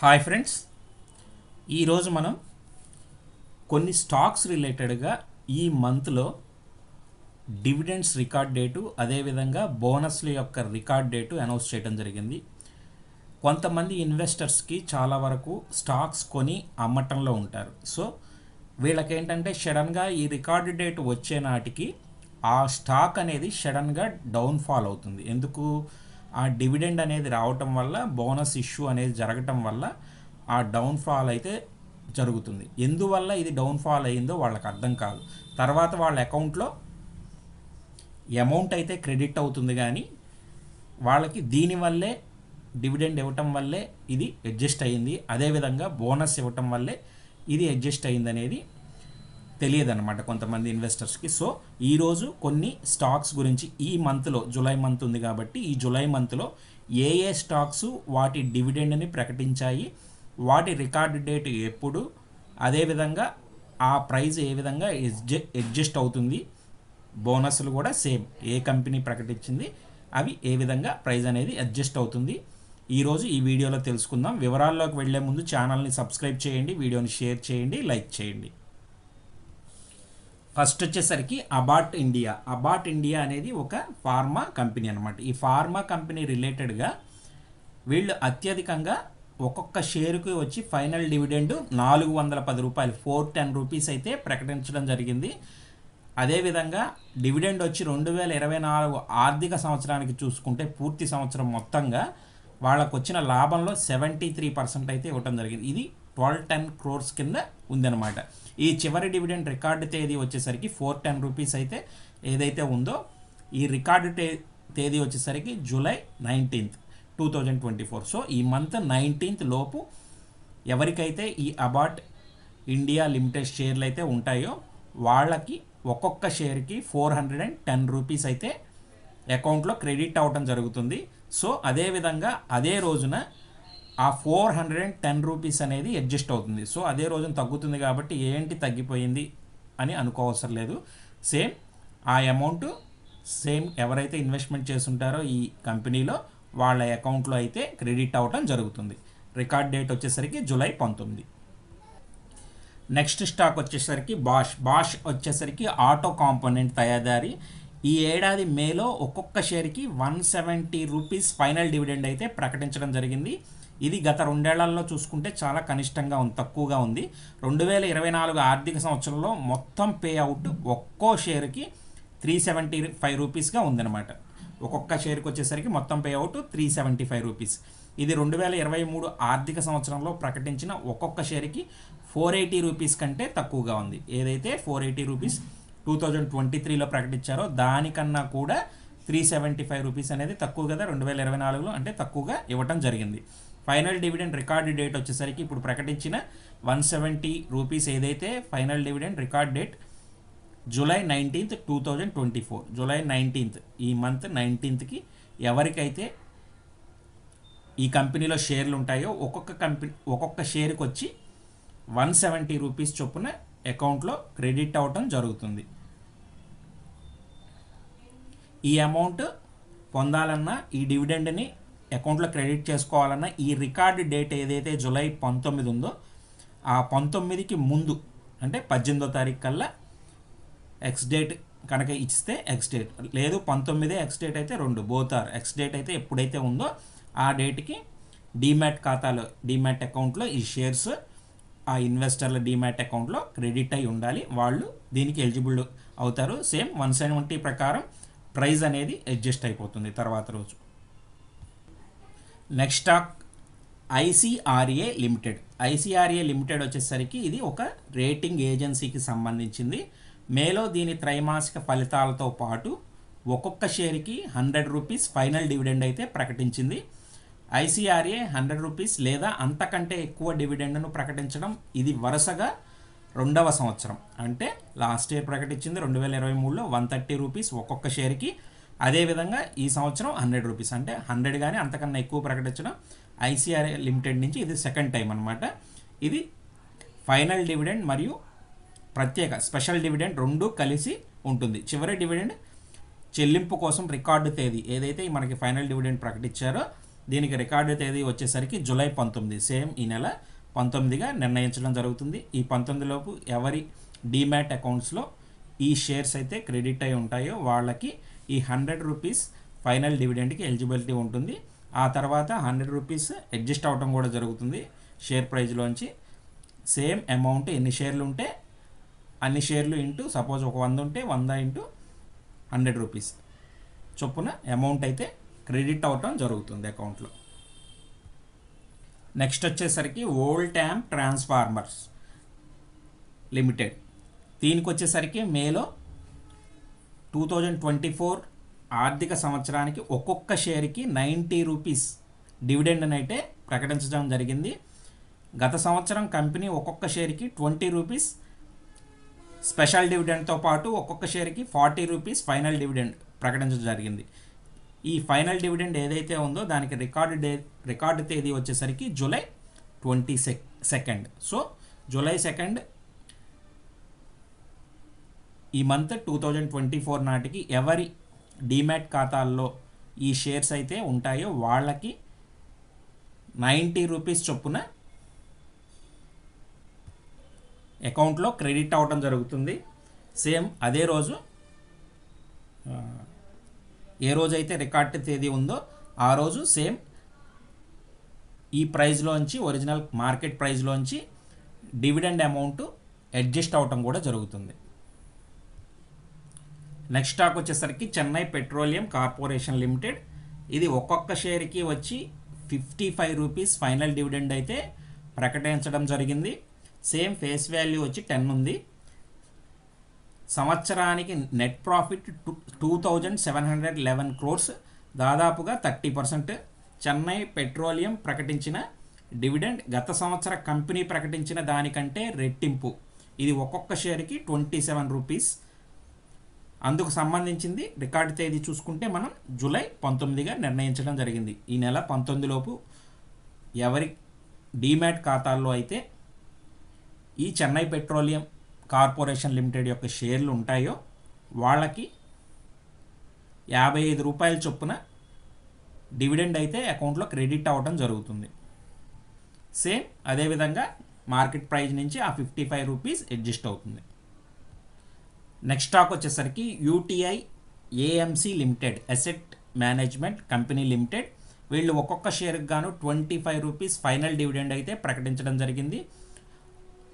Hi friends ఈరోజు మనం కొన్ని స్టాక్స్ రిలేటెడ్గా ఈ మంత్లో డివిడెండ్స్ రికార్డ్ డేటు అదేవిధంగా బోనస్ల యొక్క రికార్డ్ డేటు అనౌన్స్ చేయడం జరిగింది. కొంతమంది ఇన్వెస్టర్స్కి చాలా వరకు స్టాక్స్ కొని అమ్మటంలో ఉంటారు. సో వీళ్ళకేంటంటే సడన్గా ఈ రికార్డు డేట్ వచ్చే నాటికి ఆ స్టాక్ అనేది సడన్గా డౌన్ఫాల్ అవుతుంది. ఎందుకు? ఆ డివిడెండ్ అనేది రావటం వల్ల బోనస్ ఇష్యూ అనేది జరగటం వల్ల ఆ డౌన్ఫాల్ అయితే జరుగుతుంది. ఎందువల్ల ఇది డౌన్ఫాల్ అయిందో వాళ్ళకి అర్థం కాదు. తర్వాత వాళ్ళ అకౌంట్లో అమౌంట్ అయితే క్రెడిట్ అవుతుంది కానీ వాళ్ళకి దీనివల్లే డివిడెండ్ ఇవ్వటం వల్లే ఇది అడ్జస్ట్ అయ్యింది అదేవిధంగా బోనస్ ఇవ్వటం వల్లే ఇది అడ్జస్ట్ అయింది అనేది తెలియదు అనమాట కొంతమంది ఇన్వెస్టర్స్కి సో ఈరోజు కొన్ని స్టాక్స్ గురించి ఈ మంత్లో జూలై మంత్ ఉంది కాబట్టి ఈ జూలై మంత్లో ఏ ఏ స్టాక్స్ వాటి డివిడెండ్ని ప్రకటించాయి వాటి రికార్డ్ డేట్ ఎప్పుడు అదేవిధంగా ఆ ప్రైజ్ ఏ విధంగా ఎడ్జ అడ్జస్ట్ అవుతుంది బోనస్లు కూడా సేమ్ ఏ కంపెనీ ప్రకటించింది అవి ఏ విధంగా ప్రైజ్ అనేది అడ్జస్ట్ అవుతుంది. ఈరోజు ఈ వీడియోలో తెలుసుకుందాం. వివరాల్లోకి వెళ్ళే ముందు ఛానల్ని సబ్స్క్రైబ్ చేయండి వీడియోని షేర్ చేయండి లైక్ చేయండి. ఫస్ట్ వచ్చేసరికి అబాట్ ఇండియా. అబాట్ ఇండియా అనేది ఒక ఫార్మా కంపెనీ అనమాట ఈ ఫార్మా కంపెనీ రిలేటెడ్గా వీళ్ళు అత్యధికంగా ఒక్కొక్క షేరుకి వచ్చి ఫైనల్ డివిడెండ్ నాలుగు వందల పది రూపాయలు ఫోర్ టెన్ రూపీస్ అయితే ప్రకటించడం జరిగింది. అదేవిధంగా డివిడెండ్ వచ్చి రెండు వేల ఇరవై నాలుగు ఆర్థిక సంవత్సరానికి చూసుకుంటే పూర్తి సంవత్సరం మొత్తంగా వాళ్ళకు వచ్చిన లాభంలో సెవెంటీ త్రీ పర్సెంట్ అయితే ఇవ్వడం జరిగింది. ఇది ట్వెల్వ్ టెన్ క్రోర్స్ కింద ఉందన్నమాట. ఈ చివరి డివిడెండ్ రికార్డు తేదీ వచ్చేసరికి ఫోర్ టెన్ రూపీస్ అయితే ఏదైతే ఉందో ఈ రికార్డు టే తేదీ వచ్చేసరికి July nineteenth two thousand twenty four. So ఈ మంత్ నైన్టీన్త్ లోపు ఎవరికైతే ఈ అబాట్ ఇండియా లిమిటెడ్ షేర్లు అయితే ఉంటాయో వాళ్ళకి ఒక్కొక్క షేర్కి four hundred and ten rupees అయితే అకౌంట్లో క్రెడిట్ అవ్వటం జరుగుతుంది. సో అదేవిధంగా అదే రోజున ఆ four hundred and ten rupees అనేది అడ్జస్ట్ అవుతుంది. సో అదే రోజున తగ్గుతుంది కాబట్టి ఏంటి తగ్గిపోయింది అని అనుకోవసరం లేదు. సేమ్ ఆ అమౌంట్ సేమ్ ఎవరైతే ఇన్వెస్ట్మెంట్ చేస్తుంటారో ఈ కంపెనీలో వాళ్ళ అకౌంట్లో అయితే క్రెడిట్ అవ్వటం జరుగుతుంది. రికార్డ్ డేట్ వచ్చేసరికి జూలై పంతొమ్మిది. నెక్స్ట్ స్టాక్ వచ్చేసరికి బాష్. బాష్ వచ్చేసరికి ఆటో కాంపోనెంట్ తయారీ ఈ ఏడాది మేలో ఒక్కొక్క షేర్కి one seventy rupees final dividend అయితే ప్రకటించడం జరిగింది. ఇది గత రెండేళ్ళలో చూసుకుంటే చాలా కనిష్టంగా ఉంది తక్కువగా ఉంది. రెండు వేల ఇరవై నాలుగు ఆర్థిక సంవత్సరంలో మొత్తం పే అవుట్ ఒక్కో షేర్కి త్రీ సెవెంటీ ఫైవ్ రూపీస్గా ఉందన్నమాట. ఒక్కొక్క షేర్కి వచ్చేసరికి మొత్తం pay out three seventy five rupees ఇది రెండు వేల ఇరవై మూడు ఆర్థిక సంవత్సరంలో ప్రకటించిన ఒక్కొక్క షేర్కి ఫోర్ ఎయిటీ రూపీస్ కంటే తక్కువగా ఉంది. ఏదైతే four eighty rupees two thousand twenty త్రీలో ప్రకటించారో దానికన్నా కూడా త్రీ సెవెంటీ ఫైవ్ రూపీస్ అనేది తక్కువ కదా. రెండు వేల ఇరవై నాలుగులో అంటే తక్కువగా ఇవ్వటం జరిగింది. ఫైనల్ డివిడెండ్ రికార్డ్ డేట్ వచ్చేసరికి ఇప్పుడు ప్రకటించిన వన్ సెవెంటీ రూపీస్ ఏదైతే final dividend record date July nineteenth two thousand twenty four. July nineteenth ఈ మంత్ నైన్టీన్త్కి ఎవరికైతే ఈ కంపెనీలో షేర్లు ఉంటాయో ఒక్కొక్క కంపెనీ ఒక్కొక్క షేర్కి వచ్చి వన్ సెవెంటీ రూపీస్ చొప్పున అకౌంట్లో క్రెడిట్ అవ్వటం జరుగుతుంది. ఈ అమౌంట్ పొందాలన్నా ఈ డివిడెండ్ని అకౌంట్లో క్రెడిట్ చేసుకోవాలన్నా ఈ రికార్డు డేట్ ఏదైతే జూలై పంతొమ్మిది ఉందో ఆ పంతొమ్మిదికి ముందు అంటే పద్దెనిమిదో తారీఖు కల్లా ఎక్స్ డేట్ కనుక ఇస్తే ఎక్స్ డేట్ లేదు పంతొమ్మిదే ఎక్స్ డేట్ అయితే రెండు బోతార్ ఎక్స్ డేట్ అయితే ఎప్పుడైతే ఉందో ఆ డేట్కి డీమ్యాట్ ఖాతాలో డీమ్యాట్ అకౌంట్లో ఈ షేర్స్ ఆ ఇన్వెస్టర్ల డీమ్యాట్ అకౌంట్లో క్రెడిట్ అయి ఉండాలి. వాళ్ళు దీనికి ఎలిజిబుల్ అవుతారు. సేమ్ వన్ సెవెంటీ ప్రకారం ప్రైజ్ అనేది అడ్జస్ట్ అయిపోతుంది తర్వాత రోజు. Next stock I C R A limited. I C R A limited వచ్చేసరికి ఇది ఒక రేటింగ్ ఏజెన్సీకి సంబంధించింది. మేలో దీని త్రైమాసిక ఫలితాలతో పాటు ఒక్కొక్క షేర్కి హండ్రెడ్ రూపీస్ ఫైనల్ డివిడెండ్ అయితే ప్రకటించింది. ఐసిఆర్ఏ హండ్రెడ్ రూపీస్ లేదా అంతకంటే ఎక్కువ డివిడెండ్ను ప్రకటించడం ఇది వరుసగా రెండవ సంవత్సరం. అంటే లాస్ట్ ఇయర్ ప్రకటించింది రెండు వేల ఇరవై మూడులో వన్ థర్టీ రూపీస్ ఒక్కొక్క షేర్కి అదేవిధంగా ఈ సంవత్సరం హండ్రెడ్ రూపీస్. అంటే హండ్రెడ్ కానీ అంతకన్నా ఎక్కువ ప్రకటించడం ఐసిఆర్ఏ లిమిటెడ్ నుంచి ఇది సెకండ్ టైం అనమాట ఇది ఫైనల్ డివిడెండ్ మరియు ప్రత్యేక స్పెషల్ డివిడెండ్ రెండు కలిసి ఉంటుంది. చివరి డివిడెండ్ చెల్లింపు కోసం రికార్డు తేదీ ఏదైతే మనకి ఫైనల్ డివిడెండ్ ప్రకటించారో దీనికి రికార్డు తేదీ వచ్చేసరికి జూలై పంతొమ్మిది. సేమ్ ఈ నెల పంతొమ్మిదిగా నిర్ణయించడం జరుగుతుంది. ఈ పంతొమ్మిదిలోపు ఎవరి డీమ్యాట్ అకౌంట్స్లో ఈ షేర్స్ అయితే క్రెడిట్ అయి ఉంటాయో వాళ్ళకి ఈ హండ్రెడ్ రూపీస్ ఫైనల్ డివిడెండ్కి ఎలిజిబిలిటీ ఉంటుంది. ఆ తర్వాత హండ్రెడ్ రూపీస్ అడ్జస్ట్ అవటం కూడా జరుగుతుంది షేర్ ప్రైజ్లోంచి సేమ్ అమౌంట్ ఎన్ని షేర్లు ఉంటే అన్ని షేర్లు ఇంటూ సపోజ్ ఒక వంద ఉంటే వంద ఇంటూ హండ్రెడ్ రూపీస్ చొప్పున అమౌంట్ అయితే క్రెడిట్ అవటం జరుగుతుంది అకౌంట్లో. నెక్స్ట్ వచ్చేసరికి ఓల్డ్ ట్యాంప్ ట్రాన్స్ఫార్మర్స్ లిమిటెడ్. దీనికి వచ్చేసరికి మేలో టూ థౌజండ్ ట్వంటీ ఫోర్ ఆర్థిక సంవత్సరానికి ఒక్కొక్క షేర్కి నైంటీ రూపీస్ డివిడెండ్ అయితే ప్రకటించడం జరిగింది. గత సంవత్సరం కంపెనీ ఒక్కొక్క షేర్కి ట్వంటీ రూపీస్ స్పెషల్ డివిడెండ్తో పాటు ఒక్కొక్క షేర్కి ఫార్టీ రూపీస్ ఫైనల్ డివిడెండ్ ప్రకటించడం జరిగింది. ఈ ఫైనల్ డివిడెండ్ ఏదైతే ఉందో దానికి రికార్డు డే రికార్డు తేదీ వచ్చేసరికి July twenty sec second so July second ఈ month two thousand twenty four నాటికి ఎవరి డీమ్యాట్ ఖాతాల్లో ఈ షేర్స్ అయితే ఉంటాయో వాళ్ళకి నైంటీ రూపీస్ చొప్పున అకౌంట్లో క్రెడిట్ అవ్వడం జరుగుతుంది. సేమ్ అదే రోజు ఏ రోజైతే రికార్డ్ తేదీ ఉందో ఆ రోజు సేమ్ ఈ ప్రైజ్లోంచి ఒరిజినల్ మార్కెట్ ప్రైస్లోంచి డివిడెండ్ అమౌంట్ అడ్జస్ట్ అవటం కూడా జరుగుతుంది. నెక్స్ట్ స్టాక్ వచ్చేసరికి చెన్నై పెట్రోలియం కార్పొరేషన్ లిమిటెడ్. ఇది ఒక్కొక్క షేర్కి వచ్చి fifty five rupees final dividend అయితే ప్రకటించడం జరిగింది. సేమ్ ఫేస్ వాల్యూ వచ్చి టెన్ ఉంది. సంవత్సరానికి net profit two two thousand seven hundred eleven crores దాదాపుగా థర్టీ పర్సెంట్. చెన్నై పెట్రోలియం ప్రకటించిన డివిడెండ్ గత సంవత్సర కంపెనీ ప్రకటించిన దానికంటే రెట్టింపు. ఇది ఒక్కొక్క షేర్కి ట్వంటీ సెవెన్ రూపీస్. అందుకు సంబంధించింది రికార్డు తేదీ చూసుకుంటే మనం జూలై పంతొమ్మిదిగా నిర్ణయించడం జరిగింది. ఈ నెల పంతొమ్మిదిలోపు ఎవరి డీమ్యాట్ ఖాతాల్లో అయితే ఈ చెన్నై పెట్రోలియం కార్పొరేషన్ లిమిటెడ్ యొక్క షేర్లు ఉంటాయో వాళ్ళకి యాభై ఐదు రూపాయల చొప్పున డివిడెండ్ అయితే అకౌంట్లో క్రెడిట్ అవ్వడం జరుగుతుంది. సేమ్ అదేవిధంగా మార్కెట్ ప్రైస్ నుంచి ఆ ఫిఫ్టీ ఫైవ్ రూపీస్ అడ్జస్ట్ అవుతుంది. నెక్స్ట్ స్టాక్ వచ్చేసరికి U T I A M C limited asset management company limited. వీళ్ళు ఒక్కొక్క షేర్కి గాను twenty five rupees final dividend అయితే ప్రకటించడం జరిగింది.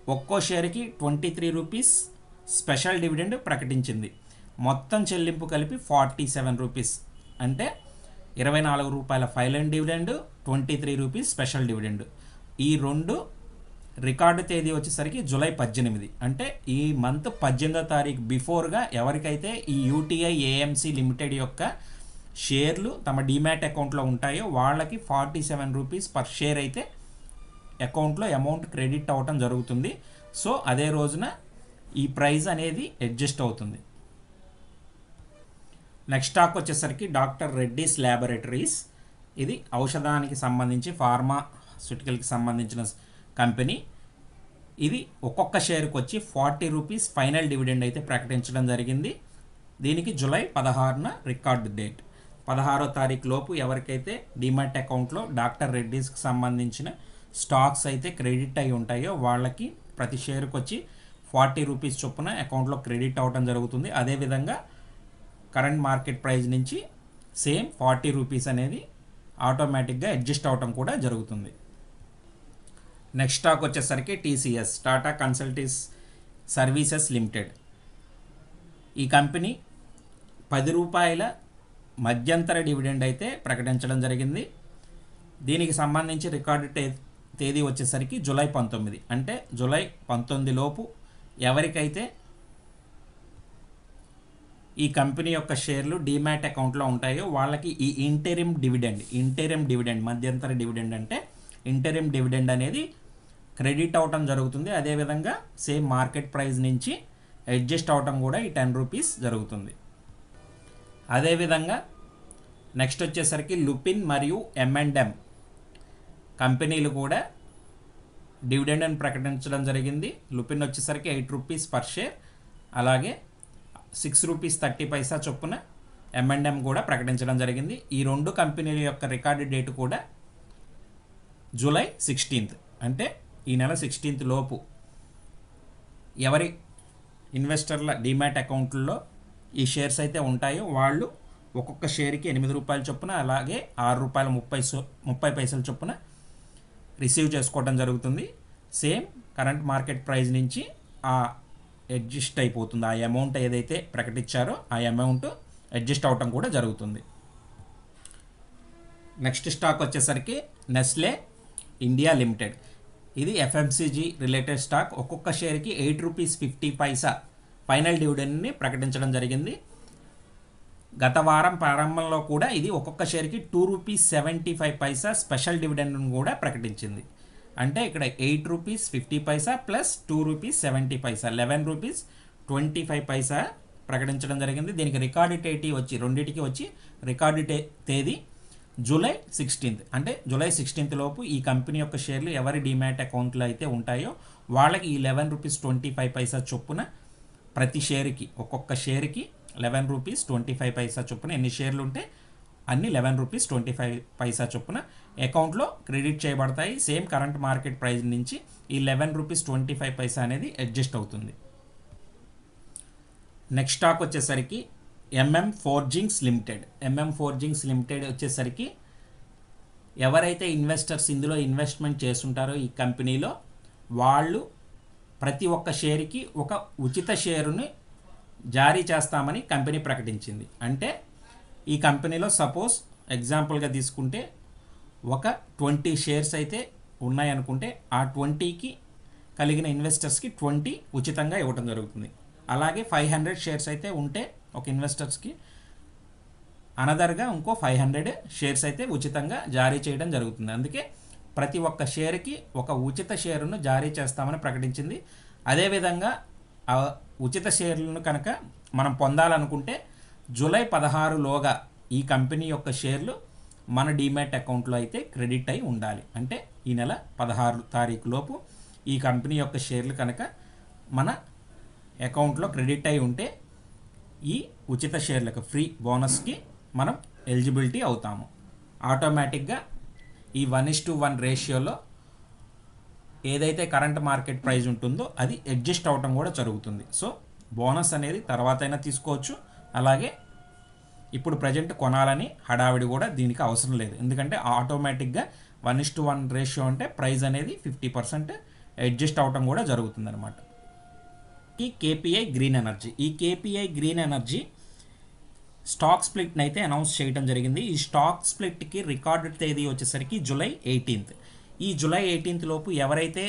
ఒక్కో షేర్కి twenty three rupees special dividend ప్రకటించింది. మొత్తం చెల్లింపు కలిపి ఫార్టీ సెవెన్ రూపీస్. అంటే ఇరవై నాలుగు రూపాయల final dividend twenty three rupees special dividend. ఈ రెండు రికార్డు తేదీ వచ్చేసరికి జూలై పద్దెనిమిది. అంటే ఈ మంత్ పద్దెనిమిదో తారీఖు బిఫోర్గా ఎవరికైతే ఈ యూటీఐ ఏఎంసీ లిమిటెడ్ యొక్క షేర్లు తమ డీమ్యాట్ అకౌంట్లో ఉంటాయో వాళ్ళకి forty seven rupees per share అయితే అకౌంట్లో అమౌంట్ క్రెడిట్ అవ్వటం జరుగుతుంది. సో అదే రోజున ఈ ప్రైస్ అనేది అడ్జస్ట్ అవుతుంది. నెక్స్ట్ స్టాక్ వచ్చేసరికి డాక్టర్ రెడ్డీస్ ల్యాబొరేటరీస్. ఇది ఔషధానికి సంబంధించి ఫార్మాస్యూటికల్కి సంబంధించిన కంపెనీ. ఇది ఒక్కొక్క షేర్కి వచ్చి ఫార్టీ రూపీస్ ఫైనల్ డివిడెండ్ అయితే ప్రకటించడం జరిగింది. దీనికి జూలై పదహారున రికార్డు డేట్. పదహారో తారీఖు లోపు ఎవరికైతే డిమాట్ అకౌంట్లో డాక్టర్ రెడ్డీస్కి సంబంధించిన స్టాక్స్ అయితే క్రెడిట్ అయి ఉంటాయో వాళ్ళకి ప్రతి షేర్కి వచ్చి ఫార్టీ రూపీస్ చొప్పున అకౌంట్లో క్రెడిట్ అవ్వడం జరుగుతుంది. అదేవిధంగా కరెంట్ మార్కెట్ ప్రైస్ నుంచి సేమ్ ఫార్టీ రూపీస్ అనేది ఆటోమేటిక్గా అడ్జస్ట్ అవటం కూడా జరుగుతుంది. నెక్స్ట్ స్టాక్ వచ్చేసరికి T C S Tata consultancy services limited. ఈ కంపెనీ పది రూపాయల మధ్యంతర డివిడెండ్ అయితే ప్రకటించడం జరిగింది. దీనికి సంబంధించి రికార్డు టే తేదీ వచ్చేసరికి జూలై పంతొమ్మిది. అంటే జూలై పంతొమ్మిది లోపు ఎవరికైతే ఈ కంపెనీ యొక్క షేర్లు డీమ్యాట్ అకౌంట్లో ఉంటాయో వాళ్ళకి ఈ ఇంటెరిమ్ డివిడెండ్ ఇంటెరిమ్ డివిడెండ్ మధ్యంతర డివిడెండ్ అంటే ఇంటెరిమ్ డివిడెండ్ అనేది క్రెడిట్ అవటం జరుగుతుంది. అదేవిధంగా సేమ్ మార్కెట్ ప్రైస్ నుంచి అడ్జస్ట్ అవటం కూడా ఈ టెన్ రూపీస్ జరుగుతుంది. అదేవిధంగా నెక్స్ట్ వచ్చేసరికి లుపిన్ మరియు ఎంఎండ్ఎం కంపెనీలు కూడా డివిడెండ్ అని ప్రకటించడం జరిగింది. లుపిన్ వచ్చేసరికి ఎయిట్ రూపీస్ పర్ షేర్. అలాగే సిక్స్ రూపీస్ థర్టీ పైసా చొప్పున ఎంఎండ్ఎం కూడా ప్రకటించడం జరిగింది. ఈ రెండు కంపెనీల యొక్క రికార్డు డేట్ కూడా జూలై సిక్స్టీన్త్. అంటే ఈ నెల సిక్స్టీన్త్ లోపు ఎవరి ఇన్వెస్టర్ల డిమాట్ అకౌంట్లో ఈ షేర్స్ అయితే ఉంటాయో వాళ్ళు ఒక్కొక్క షేర్కి ఎనిమిది రూపాయల చొప్పున అలాగే ఆరు రూపాయల ముప్పై సో ముప్పై పైసల చొప్పున రిసీవ్ చేసుకోవడం జరుగుతుంది. సేమ్ కరెంట్ మార్కెట్ ప్రైస్ నుంచి ఆ అడ్జస్ట్ అయిపోతుంది. ఆ అమౌంట్ ఏదైతే ప్రకటించారో ఆ అమౌంట్ అడ్జస్ట్ అవటం కూడా జరుగుతుంది. నెక్స్ట్ స్టాక్ వచ్చేసరికి నెస్లే ఇండియా లిమిటెడ్. ఇది ఎఫ్ఎంసీజీ రిలేటెడ్ స్టాక్ ఒక్కొక్క షేర్కి eight rupees fifty paisa final డివిడెండ్ని ప్రకటించడం జరిగింది. గత వారం ప్రారంభంలో కూడా ఇది ఒక్కొక్క షేర్కి two rupees seventy five paisa special డివిడెండ్ను కూడా ప్రకటించింది. అంటే ఇక్కడ eight rupees fifty paisa plus two rupees seventy paisa eleven rupees twenty five paisa ప్రకటించడం జరిగింది. దీనికి రికార్డు టేటీ వచ్చి రెండింటికి వచ్చి రికార్డు టే- తేదీ జూలై సిక్స్టీన్త్. అంటే జూలై సిక్స్టీన్త్ లోపు ఈ కంపెనీ యొక్క షేర్లు ఎవరి డిమాట్ అకౌంట్లో అయితే ఉంటాయో వాళ్ళకి ఈ eleven rupees twenty five paisa చొప్పున ప్రతి షేర్కి ఒక్కొక్క షేర్కి eleven rupees twenty five paisa చొప్పున ఎన్ని షేర్లు ఉంటే అన్ని eleven rupees twenty five paisa చొప్పున అకౌంట్లో క్రెడిట్ చేయబడతాయి. సేమ్ కరెంట్ మార్కెట్ ప్రైస్ నుంచి ఈ eleven rupees twenty five paisa అనేది అడ్జస్ట్ అవుతుంది. నెక్స్ట్ స్టాక్ వచ్చేసరికి MM forgings limited MM forgings limited వచ్చేసరికి ఎవరైతే ఇన్వెస్టర్స్ ఇందులో ఇన్వెస్ట్మెంట్ చేస్తుంటారో ఈ కంపెనీలో వాళ్ళు ప్రతి ఒక్క షేర్కి ఒక ఉచిత షేరుని జారీ చేస్తామని కంపెనీ ప్రకటించింది. అంటే ఈ కంపెనీలో సపోజ్ ఎగ్జాంపుల్గా తీసుకుంటే ఒక ట్వంటీ షేర్స్ అయితే ఉన్నాయనుకుంటే ఆ ట్వంటీకి కలిగిన ఇన్వెస్టర్స్కి ట్వంటీ ఉచితంగా ఇవ్వటం జరుగుతుంది. అలాగే ఫైవ్ హండ్రెడ్ షేర్స్ అయితే ఉంటే ఒక ఇన్వెస్టర్స్కి అనదర్గా ఇంకో ఫైవ్ హండ్రెడ్ షేర్స్ అయితే ఉచితంగా జారీ చేయడం జరుగుతుంది. అందుకే ప్రతి ఒక్క షేర్కి ఒక ఉచిత షేరును జారీ చేస్తామని ప్రకటించింది. అదేవిధంగా ఆ ఉచిత షేర్లను కనుక మనం పొందాలనుకుంటే జూలై పదహారులోగా ఈ కంపెనీ యొక్క షేర్లు మన డీమ్యాట్ అకౌంట్లో అయితే క్రెడిట్ అయి ఉండాలి. అంటే ఈ నెల పదహారు తారీఖు లోపు ఈ కంపెనీ యొక్క షేర్లు కనుక మన అకౌంట్లో క్రెడిట్ అయి ఉంటే ఈ ఉచిత షేర్లకు ఫ్రీ బోనస్కి మనం ఎలిజిబిలిటీ అవుతాము. ఆటోమేటిక్గా ఈ వన్ ఇస్ టు వన్ రేషియోలో ఏదైతే కరెంట్ మార్కెట్ ప్రైస్ ఉంటుందో అది అడ్జస్ట్ అవటం కూడా జరుగుతుంది. సో బోనస్ అనేది తర్వాతైనా తీసుకోవచ్చు. అలాగే ఇప్పుడు ప్రజెంట్ కొనాలని హడావిడి కూడా దీనికి అవసరం లేదు. ఎందుకంటే ఆటోమేటిక్గా one is to one ratio అంటే ప్రైస్ అనేది ఫిఫ్టీ పర్సెంట్ అడ్జస్ట్ అవటం కూడా జరుగుతుంది అనమాట ఈ కేపీఐ గ్రీన్ ఎనర్జీ ఈ కేపీఐ గ్రీన్ ఎనర్జీ స్టాక్ స్ప్లిట్ని అయితే అనౌన్స్ చేయడం జరిగింది. ఈ స్టాక్ స్ప్లిట్కి రికార్డు తేదీ వచ్చేసరికి జూలై ఎయిటీన్త్ ఈ జూలై ఎయిటీన్త్ లోపు ఎవరైతే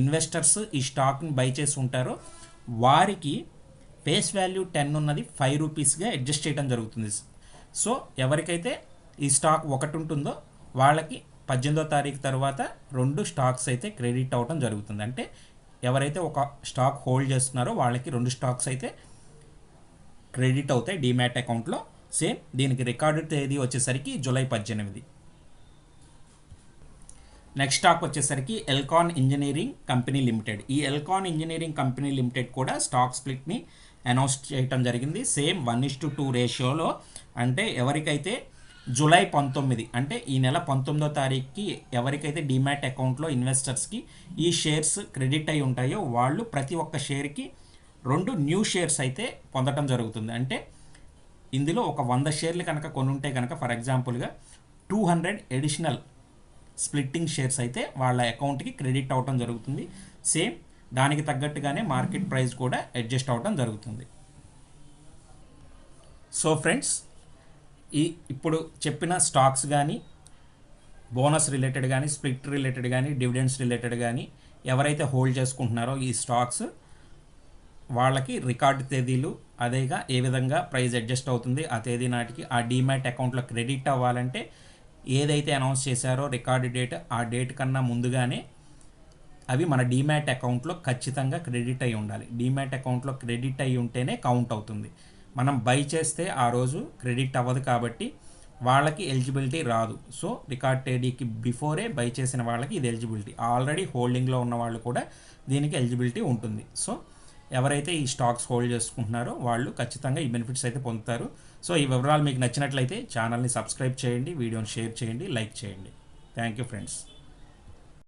ఇన్వెస్టర్స్ ఈ స్టాక్ని బై చేసి ఉంటారో వారికి ఫేస్ వాల్యూ టెన్ ఉన్నది ఫైవ్ రూపీస్గా అడ్జస్ట్ చేయడం జరుగుతుంది. సో ఎవరికైతే ఈ స్టాక్ ఒకటి ఉంటుందో వాళ్ళకి పద్దెనిమిదో తారీఖు తర్వాత రెండు స్టాక్స్ అయితే క్రెడిట్ అవ్వడం జరుగుతుంది. అంటే ఎవరైతే ఒక స్టాక్ హోల్డ్ చేస్తున్నారో వాళ్ళకి రెండు స్టాక్స్ అయితే క్రెడిట్ అవుతాయి డీమ్యాట్ అకౌంట్లో. సేమ్ దీనికి రికార్డు తేదీ వచ్చేసరికి జూలై పద్దెనిమిది. నెక్స్ట్ స్టాక్ వచ్చేసరికి ఎల్కాన్ ఇంజనీరింగ్ కంపెనీ లిమిటెడ్. ఈ ఎల్కాన్ ఇంజనీరింగ్ కంపెనీ లిమిటెడ్ కూడా స్టాక్ స్ప్లిట్ని అనౌన్స్ చేయటం జరిగింది. Same one is to two రేషియోలో అంటే ఎవరికైతే జూలై పంతొమ్మిది. అంటే ఈ నెల పంతొమ్మిదో తారీఖుకి ఎవరికైతే డిమాట్ అకౌంట్లో ఇన్వెస్టర్స్కి ఈ షేర్స్ క్రెడిట్ అయి ఉంటాయో వాళ్ళు ప్రతి ఒక్క షేర్కి రెండు న్యూ షేర్స్ అయితే పొందడం జరుగుతుంది. అంటే ఇందులో ఒక వంద షేర్లు కనుక కొనుంటే కనుక ఫర్ ఎగ్జాంపుల్గా two hundred additional splitting shares అయితే వాళ్ళ అకౌంట్కి క్రెడిట్ అవటం జరుగుతుంది. సేమ్ దానికి తగ్గట్టుగానే మార్కెట్ ప్రైస్ కూడా అడ్జస్ట్ అవటం జరుగుతుంది. సో ఫ్రెండ్స్ ఈ ఇప్పుడు చెప్పిన స్టాక్స్ కానీ బోనస్ రిలేటెడ్ కానీ స్ప్లిట్ రిలేటెడ్ కానీ డివిడెండ్స్ రిలేటెడ్ కానీ ఎవరైతే హోల్డ్ చేసుకుంటున్నారో ఈ స్టాక్స్ వాళ్ళకి రికార్డ్ తేదీలు అదేగా ఏ విధంగా ప్రైస్ అడ్జస్ట్ అవుతుంది ఆ తేదీ నాటికి ఆ డీమ్యాట్ అకౌంట్లో క్రెడిట్ అవ్వాలంటే ఏదైతే అనౌన్స్ చేశారో రికార్డ్ డేట్ ఆ డేట్ కన్నా ముందుగానే అవి మన డీమ్యాట్ అకౌంట్లో ఖచ్చితంగా క్రెడిట్ అయి ఉండాలి. డీమ్యాట్ అకౌంట్లో క్రెడిట్ అయి ఉంటేనే కౌంట్ అవుతుంది. మనం బై చేస్తే ఆ రోజు క్రెడిట్ అవ్వదు కాబట్టి వాళ్ళకి ఎలిజిబిలిటీ రాదు. సో రికార్డ్ టేడీకి బిఫోరే బై చేసిన వాళ్ళకి ఇది ఎలిజిబిలిటీ ఆల్రెడీ హోల్డింగ్లో ఉన్న వాళ్ళు కూడా దీనికి ఎలిజిబిలిటీ ఉంటుంది. సో ఎవరైతే ఈ స్టాక్స్ హోల్డ్ చేసుకుంటున్నారో వాళ్ళు ఖచ్చితంగా ఈ బెనిఫిట్స్ అయితే పొందుతారు. సో ఈ వివరాలు మీకు నచ్చినట్లయితే ఛానల్ని సబ్స్క్రైబ్ చేయండి వీడియోని షేర్ చేయండి లైక్ చేయండి. Thank you friends